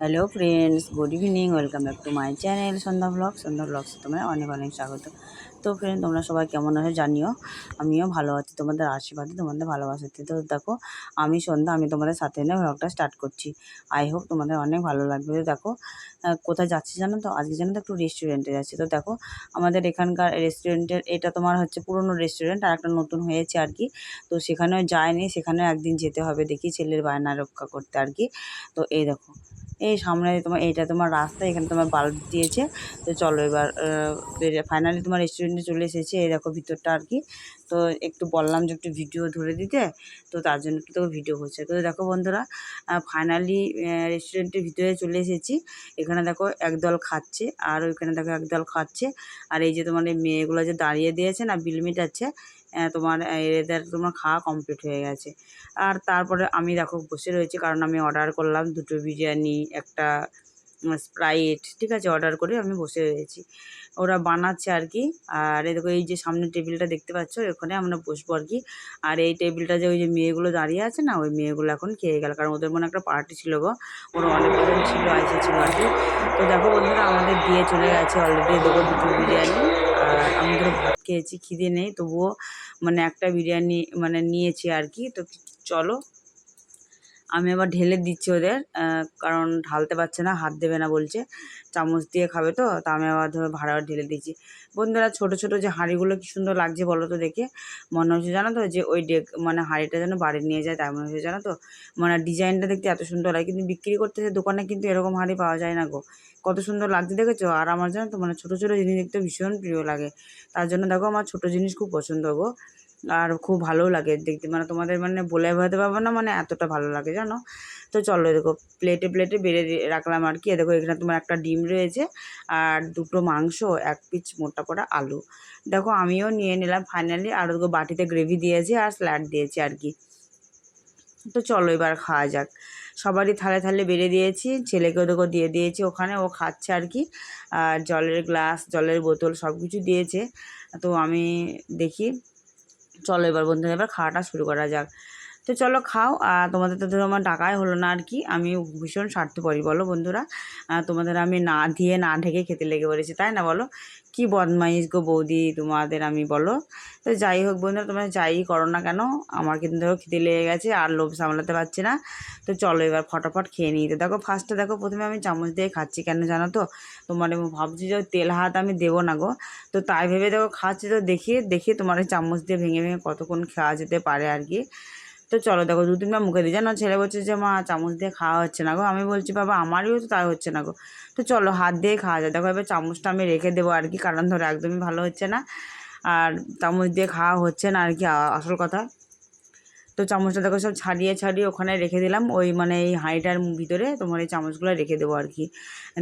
Hello friends good evening welcome back to my channel Sandhya blog Sandhya blogs তোমায় অনেক অনেক স্বাগত। তো ফ্রেন্ড তোমরা সবাই কেমন আছো জানিও। আমিও ভালো আছি, তোমাদের আশীর্বাদে, তোমাদের ভালোবাসাতে। তো দেখো, আমি সন্ধ্যা, আমি তোমাদের সাথে নিয়ে ব্লগটা স্টার্ট করছি। আই হোপ তোমাদের অনেক ভালো লাগবে। তো দেখো কোথায় যাচ্ছি জানো তো? আজকে জানো তো একটু রেস্টুরেন্টে যাচ্ছি। তো দেখো, আমাদের এখানকার রেস্টুরেন্টের এটা তোমার হচ্ছে পুরনো রেস্টুরেন্ট আর একটা নতুন হয়েছে আর কি। তো সেখানেও যায়নি সেখানেও একদিন যেতে হবে দেখি ছেলের বায়না রক্ষা করতে আর কি। তো এই দেখো, এই সামনে তোমার, এইটা তোমার রাস্তা, এখানে তোমার বাল্ব দিয়েছে। তো চলো এবার ফাইনালি তোমার রেস্টুরেন্টে চলে এসেছে, এই দেখো ভিতরটা আর কি। তো একটু বললাম যে একটু ভিডিও ধরে দিতে, তো তার জন্য একটু তোকে ভিডিও হচ্ছে তো দেখো বন্ধুরা ফাইনালি রেস্টুরেন্টের ভিতরে চলে এসেছি। এখানে দেখো একদল খাচ্ছে, আর ওইখানে দেখো একদল খাচ্ছে। আর এই যে তোমার এই মেয়েগুলো যে দাঁড়িয়ে দিয়েছে না, বিল মিটাচ্ছে তোমার এদের তোমার খাওয়া কমপ্লিট হয়ে গেছে। আর তারপরে আমি দেখো বসে রয়েছি, কারণ আমি অর্ডার করলাম দুটো বিরিয়ানি, একটা স্প্রাইট ঠিক আছে অর্ডার করে আমি বসে রয়েছি। ওরা বানাচ্ছে আর কি, আর এই দেখো, এই যে সামনে টেবিলটা দেখতে পাচ্ছ, ওখানে আমরা বসবো আর কি। আর এই টেবিলটা যে ওই যে মেয়েগুলো দাঁড়িয়ে আছে না, ওই মেয়েগুলো এখন খেয়ে গেল, কারণ ওদের মনে একটা পার্টি ছিল গো। ওরা অনেক কজন ছিল এসেছিল আর কি। তো দেখো বন্ধুরা, আমাদের দিয়ে চলে গেছে অলরেডি দেখো দুটো বিরিয়ানি, আর আমি ধরো ভাত খেয়েছি, খিদে নেই, তবুও মানে একটা বিরিয়ানি মানে নিয়েছি আর কি। তো চলো আমি আবার ঢেলে দিচ্ছি ওদের কারণ ঢালতে পারছে না, হাত দেবে না বলছে। চামচ দিয়ে খাবে তো, তা আমি আবার ধরো ভাড়া ঢেলে দিচ্ছি বন্ধুরা, ছোট ছোট যে হাঁড়িগুলো কি সুন্দর লাগছে বলো তো দেখে। মনে হচ্ছে জানো তো যে ওই ডেক মানে হাঁড়িটা যেন বাড়ি নিয়ে যায়, তাই মনে হচ্ছে জানো তো? মানে ডিজাইনটা দেখতে এত সুন্দর লাগে, কিন্তু বিক্রি করতেছে দোকানে কিন্তু এরকম হাঁড়ি পাওয়া যায় না গো। কত সুন্দর লাগছে দেখেছ? আর আমার জানো তো মানে ছোটো ছোটো জিনিস দেখতে ভীষণ প্রিয় লাগে। তার জন্য দেখো, আমার ছোটো জিনিস খুব পছন্দ গো। আর খুব ভালোও লাগে দেখতে। মানে তোমাদের মানে বলে বোঝাতে পারব না মানে এতটা ভালো লাগে, জানো? তো চলো দেখো প্লেটে প্লেটে বেড়ে রাখলাম আর কি। দেখো, এখানে তোমার একটা ডিম রয়েছে আর দুটো মাংস, এক পিচ মোটা করা আলু। দেখো, আমিও নিয়ে নিলাম ফাইনালি আর দেখো, বাটিতে গ্রেভি দিয়েছি আর স্যালাড দিয়েছি আর কি। তো চলো এবার খাওয়া যাক। সবারই থালে থালে বেড়ে দিয়েছি, ছেলেকেও দেখো দিয়ে দিয়েছি ওখানে, ও খাচ্ছে আর কি। আর জলের গ্লাস জলের বোতল সব কিছু দিয়েছে। তো আমি দেখি চলো এবার বন্ধুরা এবার খাওয়াটা শুরু করা যাক। তো চলো খাও। আর তোমাদের তো ধরো আমার টাকাই হলো না আর কি। আমি ভীষণ স্বার্থপরি বলো বন্ধুরা। তোমাদের আমি না দিয়ে না ঢেকে খেতে লেগে পড়েছি, তাই না বলো? কি বদমাইশ গো বৌদি, তোমাদের আমি বলো। তো যাই হোক বন্ধুরা, তোমরা যাই করো না কেন? আমার কিন্তু ধরো খিদে লেগে গেছে, আর লোভ সামলাতে পারছি না। তো চলো এবার ফটাফট খেয়ে নিই। তো দেখো ফার্স্টে দেখো, প্রথমে আমি চামচ দিয়ে খাচ্ছি কেন জানো তো? তোমার ভাবছি যে তেল হাত আমি দেবো না গো। তো তাই ভেবে দেখো, খাচ্ছি তো দেখি দেখি তোমার চামচ দিয়ে ভেঙে ভেঙে কতক্ষণ খাওয়া যেতে পারে আর কি। তো চলো দেখো দু তিনবার মুখে দিই জানো, ছেলে বলছে যে, মা, চামচ দিয়ে খাওয়া হচ্ছে না গো। আমি বলছি, বাবা, আমারও তো তাই হচ্ছে না গো। তো চলো, হাত দিয়ে খাওয়া যায়। দেখো, এবার চামচটা আমি রেখে দেবো আর কি, কারণ ধরো একদমই ভালো হচ্ছে না। আর চামচ দিয়ে খাওয়া হচ্ছে না আর কি আসল কথা। তো চামচটা দেখো সব ছাড়িয়ে ছাড়িয়ে ওখানে রেখে দিলাম। ওই মানে এই হাঁড়িটার ভিতরে তোমার এই চামচগুলো রেখে দেবো আর কি।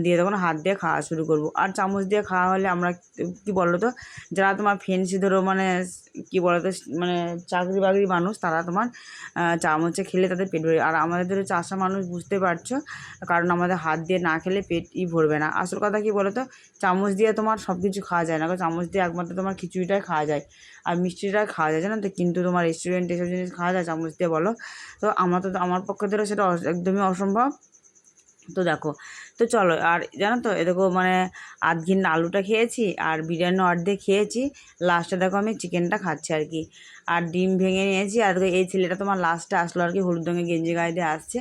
দিয়ে তখন হাত দিয়ে খাওয়া শুরু করব। আর চামচ দিয়ে খাওয়া হলে আমরা কি বলো তো যারা তোমার ফেন্সি ধরো মানে কি বলো তো মানে চাকরি বাকরি মানুষ, তারা তোমার চামচে খেলে তাদের পেট ভরে। আর আমাদের ধরো চাষা মানুষ বুঝতে পারছ, কারণ আমাদের হাত দিয়ে না খেলে পেটই ভরবে না। আসল কথা কি বলো তো চামচ দিয়ে তোমার সব কিছু খাওয়া যায় না। চামচ দিয়ে একমাত্র তোমার খিচুড়িটাই খাওয়া যায়। আর মিষ্টিটা খাওয়া যায়, জানো তো? কিন্তু তোমার রেস্টুরেন্টে এসব জিনিস খাওয়া যায় চামচ দিয়ে বলো। তো আমার তো আমার পক্ষে ধরো সেটা একদমই অসম্ভব। তো দেখো তো চলো, আর জানো তো, এ দেখো মানে আধ ঘিন আলুটা খেয়েছি আর বিরিয়ানি অর্ধেক খেয়েছি। লাস্টে দেখো আমি চিকেনটা খাচ্ছি আর কি। আর ডিম ভেঙে নিয়েছি। আর এই ছেলেটা তোমার লাস্টে আসলো আর কি, হলুদ রঙের গেঞ্জি গায়ে দিয়ে আসছে।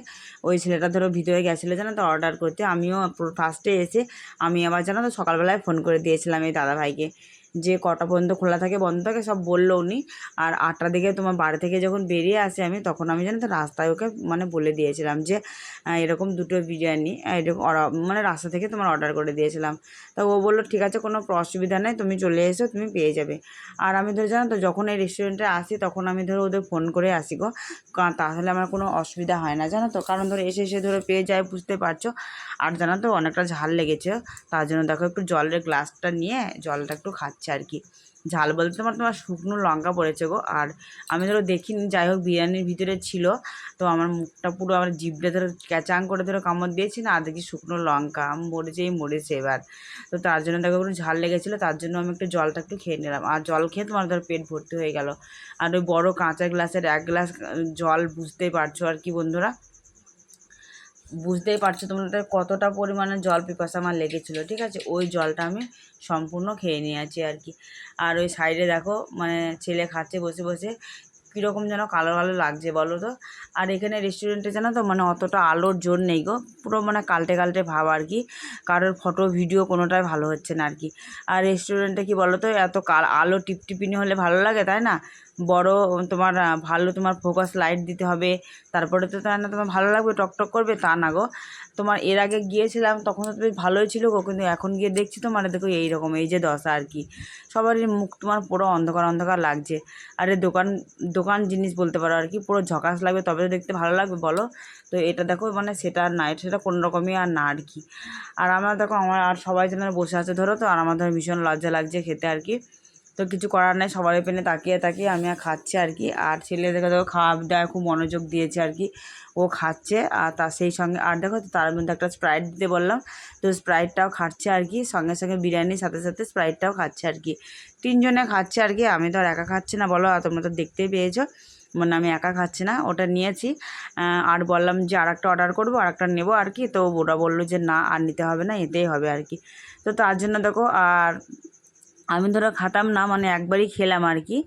ওই ছেলেটা ধরো ভিতরে গেছিল জানো তো অর্ডার করতে। আমিও ফার্স্টে এসে আমি আবার জানো তো সকালবেলায় ফোন করে দিয়েছিলাম এই দাদা ভাইকে যে কটা পর্যন্ত খোলা থাকে বন্ধ থাকে সব বলল উনি। আর আটটা দিকে তোমার বাড়ি থেকে যখন বেরিয়ে আসে আমি, তখন আমি জানো তো রাস্তায় ওকে মানে বলে দিয়েছিলাম যে এরকম দুটো বিরিয়ানি এরকম মানে রাস্তা থেকে তোমার অর্ডার করে দিয়েছিলাম। তা ও বলল, ঠিক আছে, কোনো অসুবিধা নেই, তুমি চলে এসো, তুমি পেয়ে যাবে। আর আমি ধরে, জানো তো, যখন এই রেস্টুরেন্টে আসি, তখন আমি ধরো ওদের ফোন করে আসি গো। তাহলে আমার কোনো অসুবিধা হয় না, জানো তো? কারণ ধরো, এসে এসে ধরো পেয়ে যায়, বুঝতে পারছ? আর জানো তো অনেকটা ঝাল লেগেছে, তার জন্য দেখো একটু জলের গ্লাসটা নিয়ে জলটা একটু খাচ্ছে আর কি। ঝাল বলতে তোমার তোমার শুকনো লঙ্কা পড়েছে গো, আর আমি ধরো দেখিনি, যাই হোক বিরিয়ানির ভিতরে ছিল, তো আমার মুখটা পুরো আমার জিভটা ধরো ক্যাচাং করে ধরো কামড় দিয়েছি না, আর দেখি শুকনো লঙ্কা আমি মরেছেই মরেছে এবার। তো তার জন্য দেখো একটু ঝাল লেগেছিলো, তার জন্য আমি একটু জলটা একটু খেয়ে নিলাম। আর জল খেয়ে তোমার ধরো পেট ভর্তি হয়ে গেল। আর ওই বড় কাঁচা গ্লাসের এক গ্লাস জল বুঝতেই পারছ আর কি বন্ধুরা। বুঝতেই পারছ তোমাদের কতটা পরিমাণে জল পিপাসা আমার লেগেছিলো, ঠিক আছে? ওই জলটা আমি সম্পূর্ণ খেয়ে নিয়েছি আর কি। আর ওই সাইডে দেখো মানে ছেলে খাচ্ছে বসে বসে, কীরকম যেন কালো কালো লাগছে বলো তো? আর এখানে রেস্টুরেন্টে জানো তো মানে অতটা আলোর জোর নেই গো, পুরো মানে কালটে কালটে ভাব আর কি। কারোর ফটো ভিডিও কোনোটাই ভালো হচ্ছে না আর কি। আর রেস্টুরেন্টে কি বলো তো, এত কাল আলো টিপটিপিনি হলে ভালো লাগে, তাই না? বড়, তোমার ভালো তোমার ফোকাস লাইট দিতে হবে। তারপরে তো তাই না, তোমার ভালো লাগবে টকটক করবে, তা না গো। তোমার এর আগে গিয়েছিলাম, তখন তো বেশ ভালোই ছিল গো, কিন্তু এখন গিয়ে দেখছি তো মানে দেখো এইরকম, এই যে দশা আর কি। সবারই মুখ তোমার পুরো অন্ধকার অন্ধকার লাগছে। আর দোকান দোকান জিনিস বলতে পারো আর কি, পুরো ঝকাস লাগবে, তবে তো দেখতে ভালো লাগবে, বলো। তো এটা দেখো মানে সেটা আর না সেটা কোনো রকমই আর না আর কি। আর আমরা দেখো, আমার আর সবাই যেন বসে আছে ধরো তো, আর আমার ধরো ভীষণ লজ্জা লাগছে খেতে আর কি। তো কিছু করার নেই সবারই পেনে তাকিয়ে তাকিয়ে আমি আর খাচ্ছি আর কি। আর ছেলে দেখো দেখো, খাওয়া দাওয়া খুব মনোযোগ দিয়েছে আর কি। ও খাচ্ছে আর তার সেই সঙ্গে, আর দেখো তো তার মধ্যে একটা স্প্রাইট দিতে বললাম। তো স্প্রাইটটাও খাচ্ছে আর কি, সঙ্গে সঙ্গে বিরিয়ানির সাথে সাথে স্প্রাইটটাও খাচ্ছে আর কি। তিনজনে খাচ্ছে আর কি, আমি তো আর একা খাচ্ছি না, বলো, আর তোমরা তো দেখতেই পেয়েছ। মানে আমি একা খাচ্ছি না, ওটা নিয়েছি। আর বললাম যে আর একটা অর্ডার করব আর একটা নেব আর কি। তো ওরা বলল যে না, আর নিতে হবে না, এতেই হবে আর কি। তো তার জন্য দেখো, আর আমি ধরো খাতাম না মানে একবারই খেলাম আর কি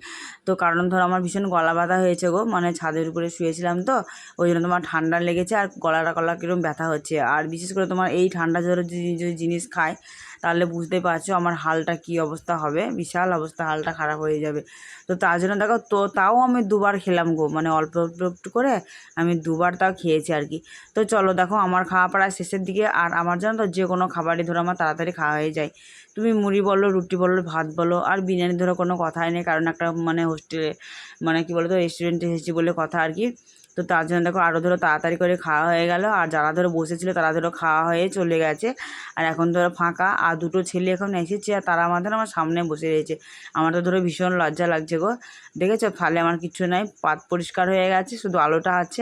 তো কারণ ধরো আমার ভীষণ গলা ব্যথা হয়েছে গো মানে ছাদের উপরে শুয়েছিলাম তো, ওই জন্য তোমার ঠান্ডা লেগেছে আর গলাটা গলা কীরকম ব্যথা হচ্ছে। আর বিশেষ করে তোমার এই ঠান্ডা যদি যদি জিনিস খায় তাহলে বুঝতে পারছ আমার হালটা কী অবস্থা হবে। বিশাল অবস্থা, হালটা খারাপ হয়ে যাবে। তো তার জন্য দেখো, তো তাও আমি দুবার খেলাম গো মানে অল্প অল্প একটু করে আমি দুবার তাও খেয়েছি আর কি। তো চলো দেখো, আমার খাওয়া প্রায় শেষের দিকে, আর আমার জানো তো যে কোনো খাবারই ধরো আমার তাড়াতাড়ি খাওয়া হয়ে যায়। তুমি মুড়ি বলো, রুটি বলো, ভাত বলো, আর বিরিয়ানি ধরো কোনো কথাই নেই, কারণ একটা মানে হোস্টেলে মানে কি বলো তো রেস্টুরেন্টে এসেছি বলে কথা আর কি। তো তার জন্য দেখো আরও ধরো তাড়াতাড়ি করে খাওয়া হয়ে গেল। আর যারা ধরো বসেছিল তারা ধরো খাওয়া হয়ে চলে গেছে। আর এখন ধরো ফাঁকা। আর দুটো ছেলে এখন এসেছে আর তারা আমাদের আমার সামনে বসে রয়েছে। আমার তো ধরো ভীষণ লজ্জা লাগছে গো। দেখেছ? ফালে আমার কিছু নাই। পাত পরিষ্কার হয়ে গেছে। শুধু আলোটা আছে।